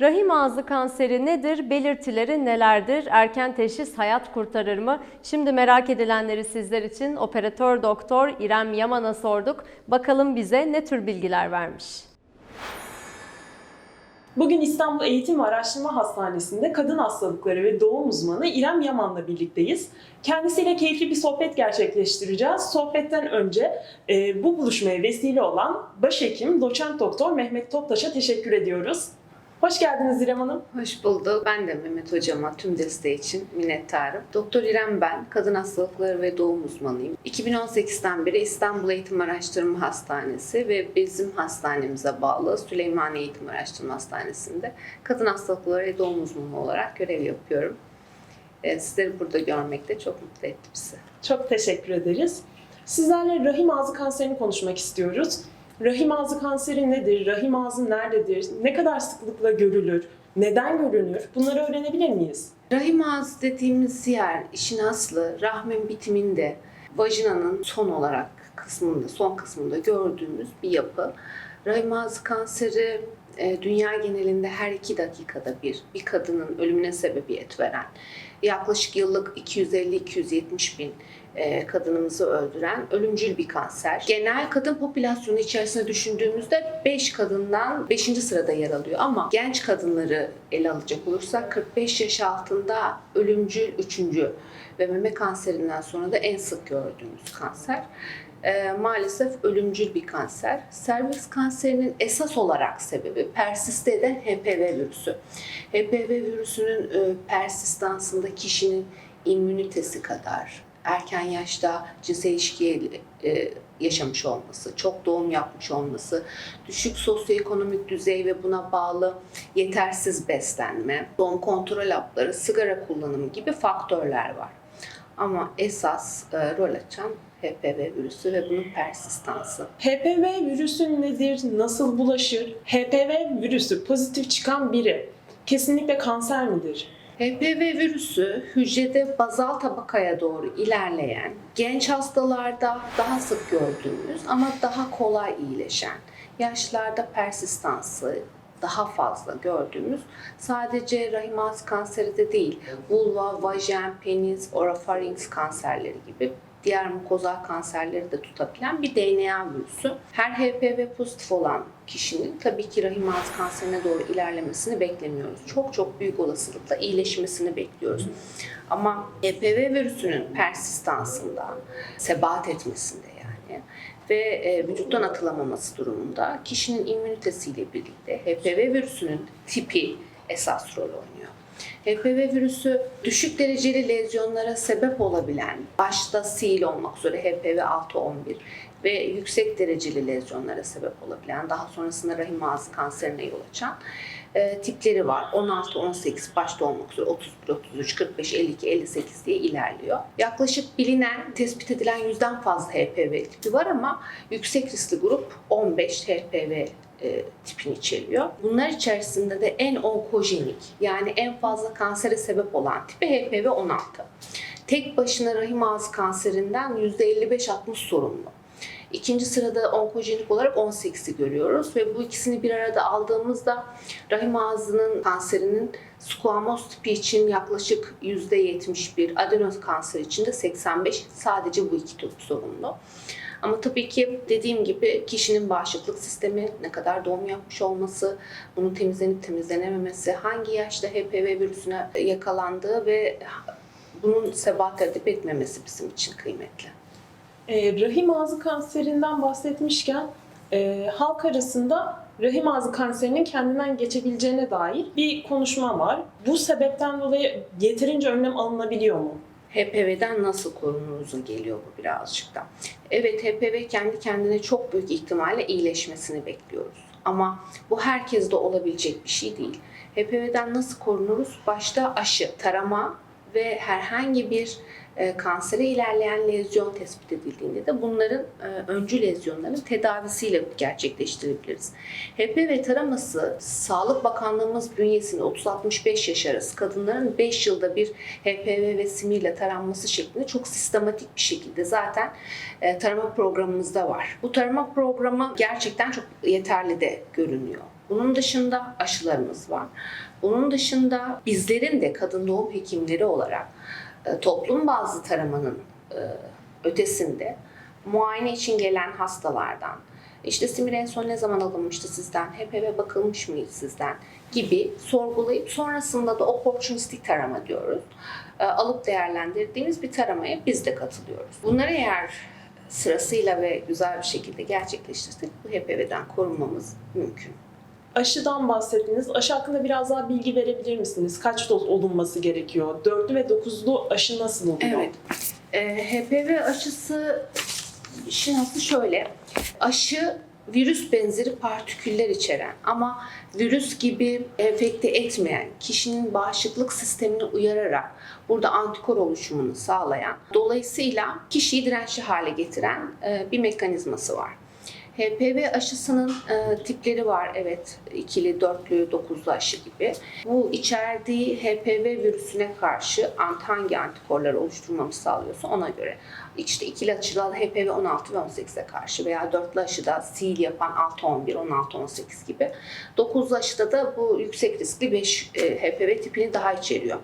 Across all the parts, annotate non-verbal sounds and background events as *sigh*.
Rahim ağzı kanseri nedir? Belirtileri nelerdir? Erken teşhis hayat kurtarır mı? Şimdi merak edilenleri sizler için operatör doktor İrem Yaman'a sorduk. Bakalım bize ne tür bilgiler vermiş? Bugün İstanbul Eğitim ve Araştırma Hastanesi'nde kadın hastalıkları ve doğum uzmanı İrem Yaman'la birlikteyiz. Kendisiyle keyifli bir sohbet gerçekleştireceğiz. Sohbetten önce e, bu buluşmaya vesile olan başhekim doçent doktor Mehmet Toptaş'a teşekkür ediyoruz. Hoş geldiniz İrem Hanım. Hoş bulduk. Ben de Mehmet Hocama tüm desteği için minnettarım. Doktor İrem ben, kadın hastalıkları ve doğum uzmanıyım. 2018'den beri İstanbul Eğitim Araştırma Hastanesi ve bizim hastanemize bağlı Süleymaniye Eğitim Araştırma Hastanesi'nde kadın hastalıkları ve doğum uzmanı olarak görev yapıyorum. Ee, Sizleri burada görmek de çok mutlu etti bizi. Çok teşekkür ederiz. Sizlerle rahim ağzı kanserini konuşmak istiyoruz. Rahim ağzı kanseri nedir? Rahim ağzı nerededir? Ne kadar sıklıkla görülür? Neden görünür? Bunları öğrenebilir miyiz? Rahim ağzı dediğimiz yer işin aslı rahmin bitiminde vajinanın son olarak kısmında, son kısmında gördüğümüz bir yapı. Rahim ağzı kanseri e, dünya genelinde her iki dakikada bir bir kadının ölümüne sebebiyet veren yaklaşık yıllık 250-270 bin e, kadınımızı öldüren ölümcül bir kanser. Genel kadın popülasyonu içerisinde düşündüğümüzde 5 kadından 5. sırada yer alıyor ama genç kadınları ele alacak olursak 45 yaş altında ölümcül 3. ve meme kanserinden sonra da en sık gördüğümüz kanser. E, maalesef ölümcül bir kanser. Serviks kanserinin esas olarak sebebi persiste eden HPV virüsü. HPV virüsünün e, persistansında kişinin immünitesi kadar erken yaşta cinsel ilişkiye e, yaşamış olması, çok doğum yapmış olması, düşük sosyoekonomik düzey ve buna bağlı yetersiz beslenme, doğum kontrol hapları, sigara kullanımı gibi faktörler var. Ama esas e, rol açan HPV virüsü ve bunun persistansı. HPV virüsü nedir? Nasıl bulaşır? HPV virüsü pozitif çıkan biri kesinlikle kanser midir? HPV virüsü hücrede bazal tabakaya doğru ilerleyen, genç hastalarda daha sık gördüğümüz ama daha kolay iyileşen, yaşlarda persistansı daha fazla gördüğümüz sadece rahim ağzı kanseri de değil, vulva, vajen, penis, orofarinks kanserleri gibi diğer mukozal kanserleri de tutabilen bir DNA virüsü. Her HPV pozitif olan kişinin tabii ki rahim ağzı kanserine doğru ilerlemesini beklemiyoruz. Çok çok büyük olasılıkla iyileşmesini bekliyoruz. Ama HPV virüsünün persistansında, sebat etmesinde yani ve e, vücuttan atılamaması durumunda kişinin immünitesiyle birlikte HPV virüsünün tipi esas rol oynuyor. HPV virüsü düşük dereceli lezyonlara sebep olabilen, başta sil olmak üzere HPV 6-11 ve yüksek dereceli lezyonlara sebep olabilen, daha sonrasında rahim ağzı kanserine yol açan e, tipleri var. 16-18 başta olmak üzere 31, 33, 45, 52, 58 diye ilerliyor. Yaklaşık bilinen, tespit edilen yüzden fazla HPV tipi var ama yüksek riskli grup 15 HPV e, tipini içeriyor. Bunlar içerisinde de en onkojenik yani en fazla kansere sebep olan tipi HPV 16. Tek başına rahim ağzı kanserinden %55-60 sorumlu. İkinci sırada onkojenik olarak 18'i görüyoruz ve bu ikisini bir arada aldığımızda rahim ağzının kanserinin squamous tipi için yaklaşık %71, adenoz kanseri için de 85 sadece bu iki tip sorumlu. Ama tabii ki dediğim gibi kişinin bağışıklık sistemi, ne kadar doğum yapmış olması, bunun temizlenip temizlenememesi, hangi yaşta HPV virüsüne yakalandığı ve bunun sebat edip etmemesi bizim için kıymetli. E, rahim ağzı kanserinden bahsetmişken e, halk arasında rahim ağzı kanserinin kendinden geçebileceğine dair bir konuşma var. Bu sebepten dolayı yeterince önlem alınabiliyor mu? HPV'den nasıl korunuruza geliyor bu birazcık da. Evet HPV kendi kendine çok büyük ihtimalle iyileşmesini bekliyoruz. Ama bu herkeste olabilecek bir şey değil. HPV'den nasıl korunuruz? Başta aşı, tarama ve herhangi bir e, kansere ilerleyen lezyon tespit edildiğinde de bunların e, öncü lezyonların tedavisiyle gerçekleştirebiliriz. HPV taraması Sağlık Bakanlığımız bünyesinde 30-65 yaş arası kadınların 5 yılda bir HPV ve simiyle taranması şeklinde çok sistematik bir şekilde zaten e, tarama programımızda var. Bu tarama programı gerçekten çok yeterli de görünüyor. Bunun dışında aşılarımız var. Bunun dışında bizlerin de kadın doğum hekimleri olarak toplum bazlı taramanın e, ötesinde muayene için gelen hastalardan, işte simir en son ne zaman alınmıştı sizden, HPV bakılmış mıydı sizden gibi sorgulayıp sonrasında da opportunistik tarama diyoruz. E, alıp değerlendirdiğimiz bir taramaya biz de katılıyoruz. Bunları eğer sırasıyla ve güzel bir şekilde gerçekleştirsek bu HPV'den korunmamız mümkün. Aşıdan bahsettiniz. Aşı hakkında biraz daha bilgi verebilir misiniz? Kaç doz olunması gerekiyor? Dörtlü ve dokuzlu aşı nasıl oluyor? Evet. Ee, HPV aşısı işin aslı şöyle. Aşı virüs benzeri partiküller içeren ama virüs gibi enfekte etmeyen, kişinin bağışıklık sistemini uyararak burada antikor oluşumunu sağlayan, dolayısıyla kişiyi dirençli hale getiren e, bir mekanizması var. HPV aşısının e, tipleri var evet ikili, dörtlü, dokuzlu aşı gibi. Bu içerdiği HPV virüsüne karşı hangi antikorları oluşturmamızı sağlıyorsa ona göre. İşte ikili aşıda HPV 16 ve 18'e karşı veya dörtlü aşıda sil yapan 6-11, 16-18 gibi. Dokuzlu aşıda da bu yüksek riskli 5 HPV tipini daha içeriyor.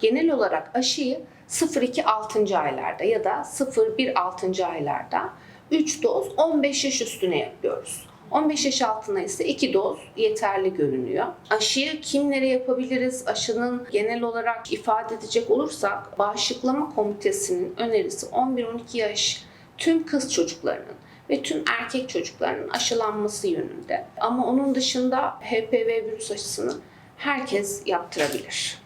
Genel olarak aşıyı 0-2-6. aylarda ya da 0-1-6. aylarda 3 doz 15 yaş üstüne yapıyoruz. 15 yaş altına ise 2 doz yeterli görünüyor. Aşıyı kimlere yapabiliriz? Aşının genel olarak ifade edecek olursak Bağışıklama Komitesi'nin önerisi 11-12 yaş tüm kız çocuklarının ve tüm erkek çocuklarının aşılanması yönünde. Ama onun dışında HPV virüs aşısını herkes yaptırabilir.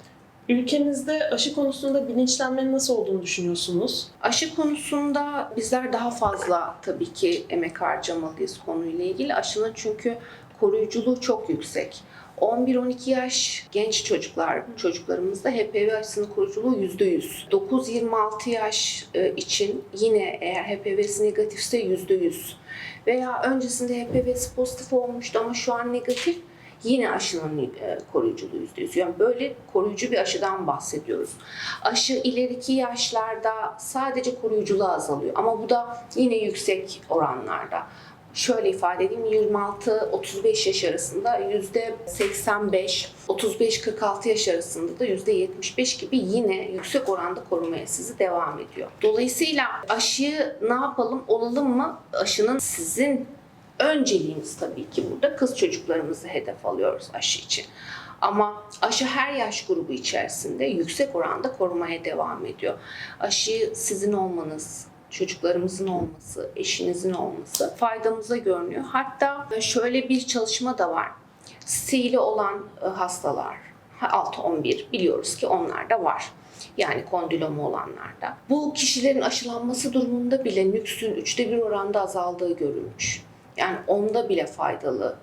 Ülkemizde aşı konusunda bilinçlenmenin nasıl olduğunu düşünüyorsunuz? Aşı konusunda bizler daha fazla tabii ki emek harcamalıyız konuyla ilgili. Aşının çünkü koruyuculuğu çok yüksek. 11-12 yaş genç çocuklar, çocuklarımızda HPV aşısının koruyuculuğu %100. 9-26 yaş e, için yine eğer HPV'si negatifse %100. Veya öncesinde HPV'si pozitif olmuştu ama şu an negatif yine aşının e, koruyuculuğu %100. Yani böyle koruyucu bir aşıdan bahsediyoruz. Aşı ileriki yaşlarda sadece koruyuculuğu azalıyor ama bu da yine yüksek oranlarda. Şöyle ifade edeyim 26-35 yaş arasında %85, 35-46 yaş arasında da %75 gibi yine yüksek oranda korumaya sizi devam ediyor. Dolayısıyla aşıyı ne yapalım olalım mı? Aşının sizin önceliğimiz tabii ki burada kız çocuklarımızı hedef alıyoruz aşı için. Ama aşı her yaş grubu içerisinde yüksek oranda korumaya devam ediyor. Aşıyı sizin olmanız, çocuklarımızın olması, eşinizin olması faydamıza görünüyor. Hatta şöyle bir çalışma da var. Stili olan e, hastalar, 6-11 biliyoruz ki onlar da var. Yani kondilomu olanlarda. Bu kişilerin aşılanması durumunda bile nüksün üçte bir oranda azaldığı görülmüş. Yani onda bile faydalı.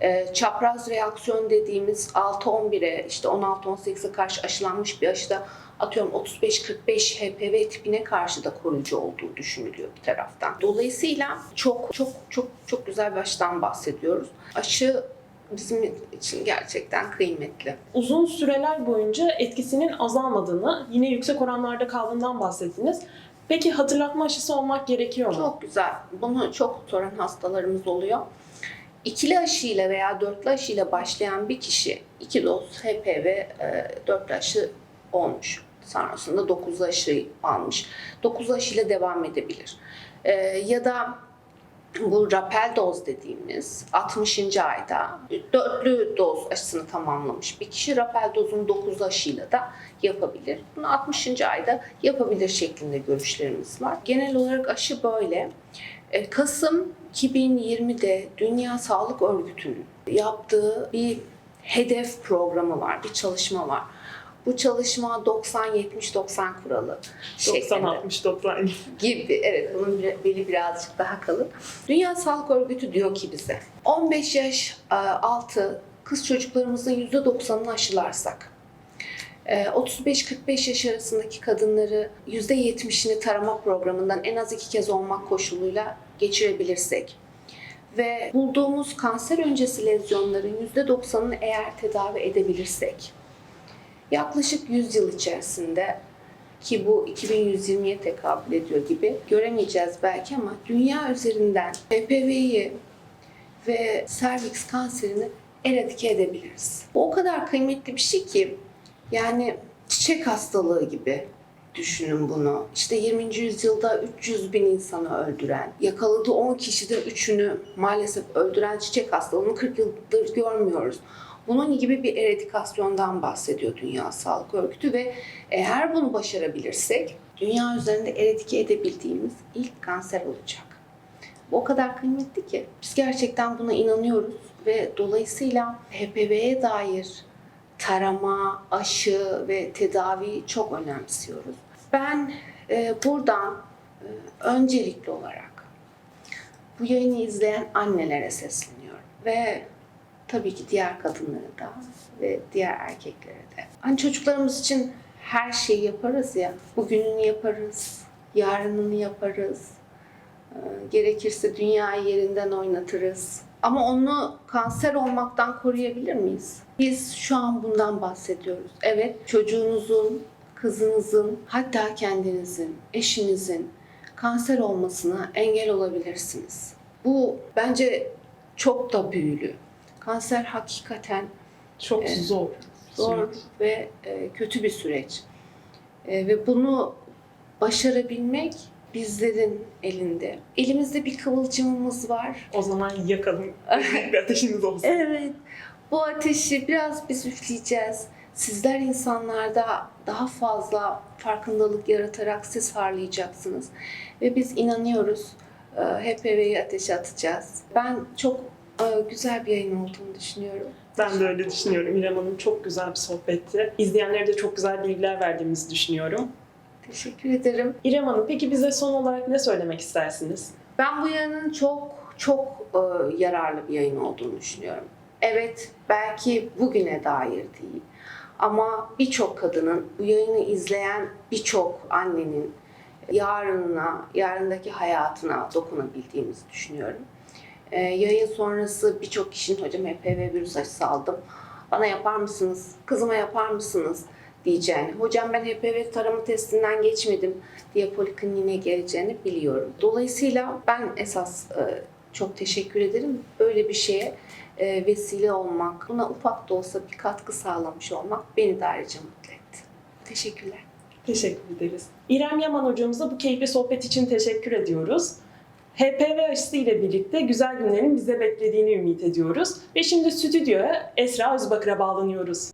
Ee, çapraz reaksiyon dediğimiz 6-11'e işte 16-18'e karşı aşılanmış bir aşıda atıyorum 35-45 HPV tipine karşı da koruyucu olduğu düşünülüyor bir taraftan. Dolayısıyla çok çok çok çok güzel bir aşıdan bahsediyoruz. Aşı bizim için gerçekten kıymetli. Uzun süreler boyunca etkisinin azalmadığını, yine yüksek oranlarda kaldığından bahsettiniz. Peki hatırlatma aşısı olmak gerekiyor mu? Çok güzel. Bunu çok soran hastalarımız oluyor. İkili aşıyla veya dörtlü aşıyla başlayan bir kişi iki doz HPV e, dörtlü aşı olmuş. Sonrasında 9 aşı almış. 9 aşıyla devam edebilir. E, ya da bu rapel doz dediğimiz 60. ayda dörtlü doz aşısını tamamlamış bir kişi rapel dozunu 9 aşıyla da yapabilir. Bunu 60. ayda yapabilir şeklinde görüşlerimiz var. Genel olarak aşı böyle. E, Kasım 2020'de Dünya Sağlık Örgütü'nün yaptığı bir hedef programı var, bir çalışma var. Bu çalışma 90-70-90 kuralı şeklinde 90-60-90 gibi. Evet bunun beli birazcık daha kalın. Dünya Sağlık Örgütü diyor ki bize 15 yaş e, altı kız çocuklarımızın %90'ını aşılarsak e, 35-45 yaş arasındaki kadınları %70'ini tarama programından en az iki kez olmak koşuluyla geçirebilirsek ve bulduğumuz kanser öncesi lezyonların %90'ını eğer tedavi edebilirsek yaklaşık 100 yıl içerisinde ki bu 2120'ye tekabül ediyor gibi göremeyeceğiz belki ama dünya üzerinden HPV'yi ve serviks kanserini eradike edebiliriz. Bu o kadar kıymetli bir şey ki yani çiçek hastalığı gibi düşünün bunu. İşte 20. yüzyılda 300 bin insanı öldüren, yakaladığı 10 kişiden 3'ünü maalesef öldüren çiçek hastalığını 40 yıldır görmüyoruz. Bunun gibi bir eradikasyondan bahsediyor Dünya Sağlık Örgütü ve eğer bunu başarabilirsek dünya üzerinde eradike edebildiğimiz ilk kanser olacak. Bu o kadar kıymetli ki biz gerçekten buna inanıyoruz ve dolayısıyla HPV'ye dair tarama, aşı ve tedaviyi çok önemsiyoruz. Ben e, buradan e, öncelikli olarak bu yayını izleyen annelere sesleniyorum ve tabii ki diğer kadınlara da ve diğer erkeklere de. Hani çocuklarımız için her şeyi yaparız ya, bugününü yaparız, yarınını yaparız, e, gerekirse dünyayı yerinden oynatırız. Ama onu kanser olmaktan koruyabilir miyiz? Biz şu an bundan bahsediyoruz. Evet, çocuğunuzun, kızınızın, hatta kendinizin, eşinizin kanser olmasına engel olabilirsiniz. Bu bence çok da büyülü. Kanser hakikaten Çok Evet. zor. zor ve e, kötü bir süreç. E, ve bunu başarabilmek bizlerin elinde. Elimizde bir kıvılcımımız var. O zaman yakalım. *laughs* Bir ateşimiz olsun. Evet. Bu ateşi biraz biz üfleyeceğiz. Sizler insanlarda daha fazla farkındalık yaratarak siz harlayacaksınız. Ve biz inanıyoruz. e, HPV'yi ateşe atacağız. Ben çok e, güzel bir yayın olduğunu düşünüyorum. Ben de öyle düşünüyorum. İrem Hanım çok güzel bir sohbetti. İzleyenlere de çok güzel bilgiler verdiğimizi düşünüyorum. Teşekkür ederim. İrem Hanım peki bize son olarak ne söylemek istersiniz? Ben bu yayının çok çok e, yararlı bir yayın olduğunu düşünüyorum. Evet, belki bugüne dair değil. Ama birçok kadının, bu yayını izleyen birçok annenin yarınına, yarındaki hayatına dokunabildiğimizi düşünüyorum. E, yayın sonrası birçok kişinin hocam HPV virüs aşısı aldım. Bana yapar mısınız? Kızıma yapar mısınız? diyeceğini. Hocam ben HPV tarama testinden geçmedim diye polikliniğe geleceğini biliyorum. Dolayısıyla ben esas e, çok teşekkür ederim. Böyle bir şeye e, vesile olmak, buna ufak da olsa bir katkı sağlamış olmak beni de ayrıca mutlu etti. Teşekkürler. Teşekkür ederiz. İrem Yaman hocamıza bu keyifli sohbet için teşekkür ediyoruz. HPV aşısı ile birlikte güzel günlerin bize beklediğini ümit ediyoruz. Ve şimdi stüdyoya Esra Özbakır'a bağlanıyoruz.